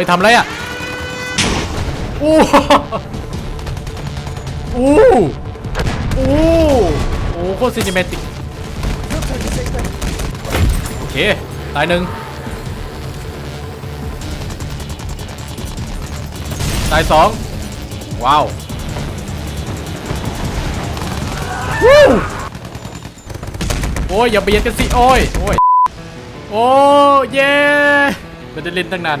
ฮ้ยทำไรอะอู้อู้อู้โอ้โคตรซินิเมติกโอเคตายหนึ่งตายสองว้าววู้โอ้ยอย่าเบียดกันสิ โอ้ย โอ้ย โอ้ยเย่มันจะเล่นตั้งนาน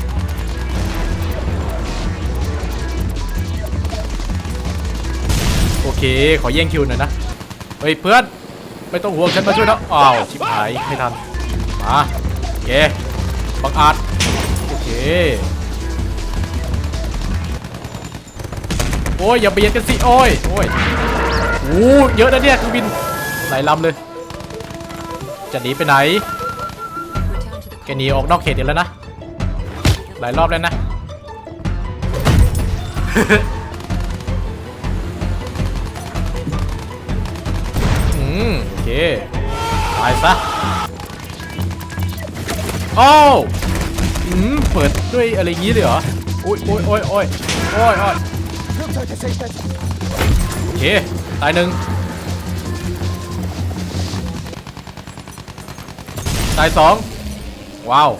ค ขอแย่งคิวหน่อยนะ เฮ้ยเพื่อน ไม่ต้องห่วงฉันมาช่วยแล้วอ้าวชิบหายไม่ทัน มาโอเคบังอาจโอเค โอ้ยอย่าเบียดกันสิ โอ้ย โอ้ยโอ้เยอะนะเนี่ยเครื่องบินหลายลำเลย จะหนีไปไหน แกหนีออกนอกเขตเดียวแล้วนะ หลายรอบแล้วนะ อืมโอเคตายซะโอ้อืมเปิดด้วยอะไรงี้เลยเหรอโอ้ยโอ้ยโอ้ยโอ้ยโอ้ยโอ้ยโอเคตายหนึ่งตายสองว้าว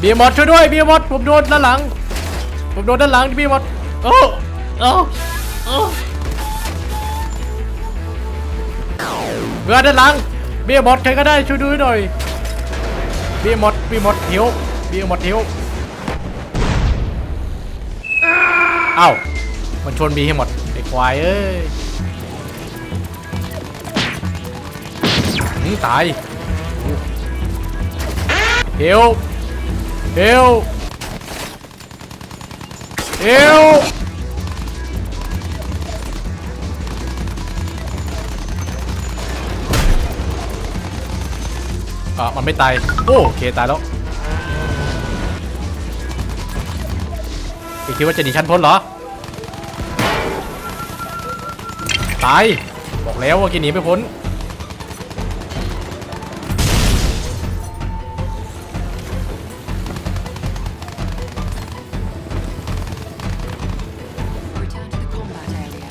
บีมอดช่วยด้วยบีมอดผมโดนด้านหลัง ผมโดนด้านหลังบีมอดโอ้ โอ้โอ้เพื่อด้านหลังเบียร์มดใครก็ได้ช่วยดูหน่อยเบียร์มดเบียร์มดหิวเบียร์มดหิวเอ้ามันชนบีให้หมดไอ้ควายเอ้ยหืมตายเฮลเฮลเฮล อะมันไม่ตาย โอ้โอเคตายแล้วพี่คิดว่าจะหนีชั้นพ้นเหรอ ตาย บอกแล้วว่าแกหนีไม่พ้น Return to the combat area.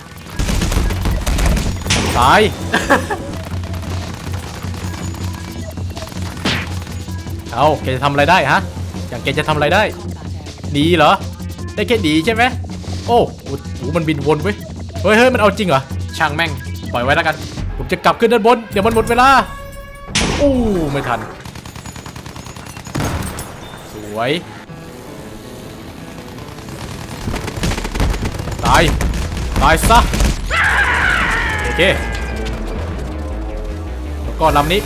ตาย เอาแกจะทำอะไรได้ฮะ อย่างแกจะทำอะไรได้ดีเหรอ ได้แค่ดีใช่ไหมโอ้หโหมันบินวนเว้ย เฮ้ยเฮ้ยมันเอาจริงเหรอ ช่างแม่ง ปล่อยไว้แล้วกัน ผมจะกลับขึ้นด้านบน เดี๋ยวมันหมดเวลา โอ้ ไม่ทัน สวย ตาย ตายซะ โอเค แล้วก็ลำนี้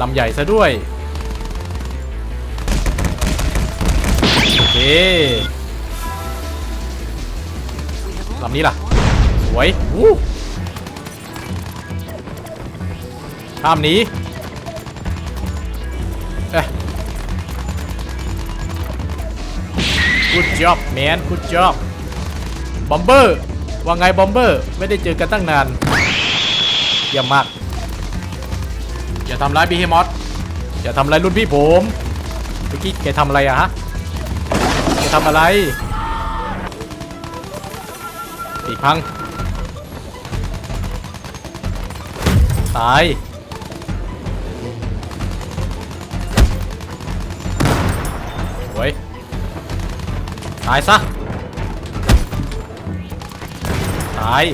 ลำใหญ่ซะด้วย โอเคลำนี้ล่ะ สวยอู้ข้ามหนี้เอ๊ะ good job man good job บอมเบอร์ว่าไงบอมเบอร์ ไม่ได้เจอกันตั้งนานเยี่ยมมาก อย่าทำร้ายบีเฮมอสอย่าทำร้ายรุ่นพี่ผมเมื่อกี้แกทำอะไรอะฮะแกทำอะไรอีกพัง ตายโว้ยตายซะ ตาย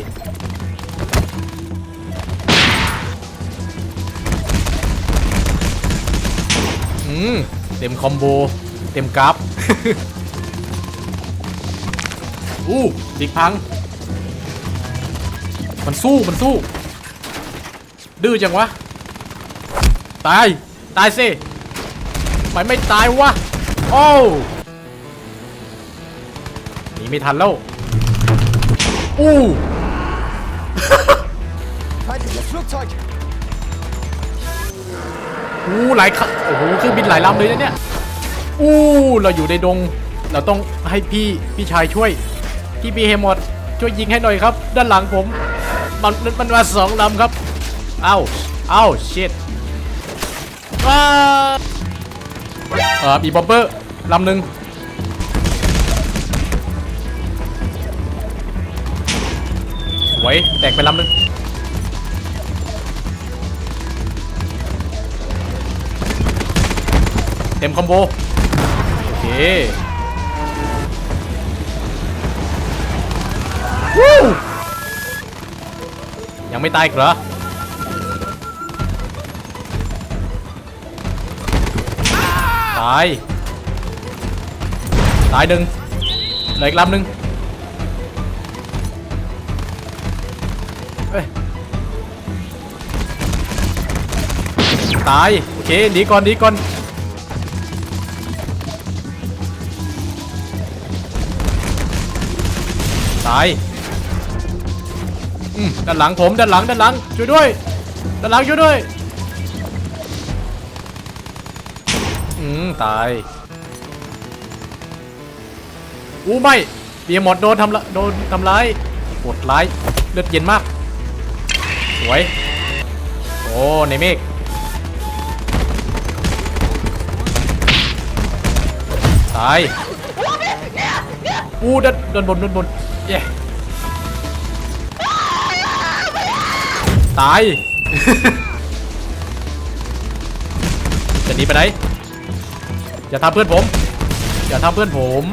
เต็มคอมโบ เต็มกราฟอู้ดิกพัง มันสู้มันสู้ ดื้อจังวะ ตาย ตายสิทำไมไม่ตายวะ โอ้หนีไม่ทันแล้ว อู้ อู้หลายคันโอ้โหเครื่องบินหลายลำเลยนะเนี่ยอู้เราอยู่ในดง เราต้องให้พี่พี่ชายช่วยพี่บีเฮมอดช่วยยิงให้หน่อยครับ ด้านหลังผม มันมันมาสองลำครับเอ้าเอ้าเชิตว้าเออมีบอมเบอร์ลำหนึ่งสวยแตกไปลำหนึ่ง ต็มคอมโบโอเควู้ยังไม่ตายเหรอตายตายหนึ่งเหลืออีกลำหนึ่งตาย โอเคหนีก่อนหนีก่อน ตายอืมด้านหลังผมด้านหลังด้านหลังช่วยด้วยด้านหลังช่วยด้วยอืมตายอู้ไม่เบียหมดโดนทำละโดนทำร้ายโหดร้ายเลือดเย็นมาก สวย โอ้ในเมฆตายอู้ด้านด้านบนด้านบน เย้ตาย จะหนีไปไหน อย่าทำเพื่อนผม อย่าทำเพื่อนผม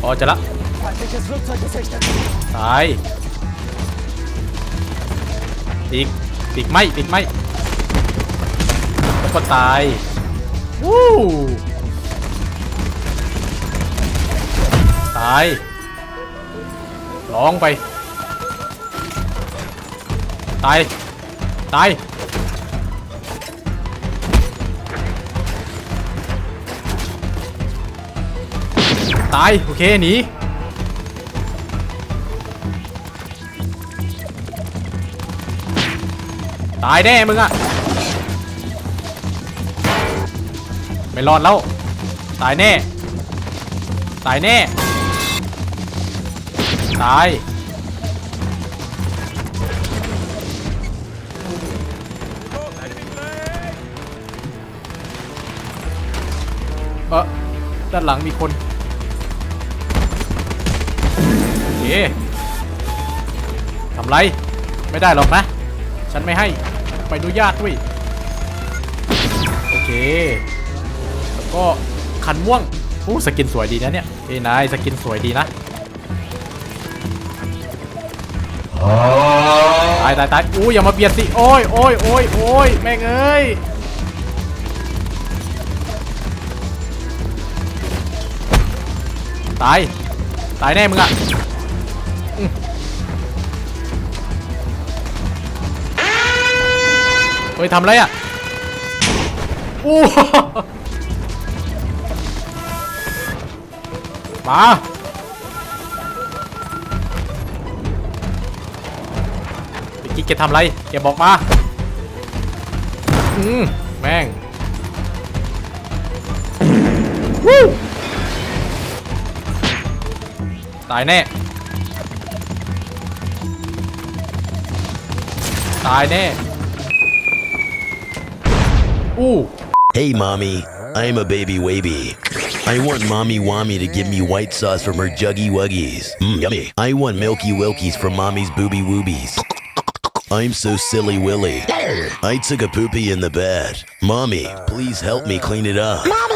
พอจะละ ตายปีกปีกไหมปีกไหมแล้วก็ตาย วู้ายร้องไป ตาย ตาย ตาย โอเคหนีตายแน่มึงอะไม่รอดแล้ว ตายแน่ ตายแน่ ตายเออด้านหลังมีคนโอเคทำไรไม่ได้หรอกนะ ฉันไม่ให้ไปดูญาติด้วยโอเค แล้วก็ขันม่วงโอ้สกินสวยดีนะเนี่ยเอ้ยนายสกินสวยดีนะ ตายตายตายอู้อย่ามาเบียดสิ โอ้ยโอ้ยโอ้ยโอ้ยแม่งเอ้ยตาย ตายแน่มึงอะอืมเฮ้ยทำไรอะอู้มา กี้แกทำอะไรแกบอกมาอืมแม่งตายแน่ ตายแน่ อู้ Hey, mommy, I'm a baby wavy. I want mommy wammy to give me white sauce from her juggy wuggies. Mmm, yummy. I want milky wilkies from mommy's booby woobies. I'm so silly willy. I took a poopy in the bed. Mommy, please help me clean it up. Mommy,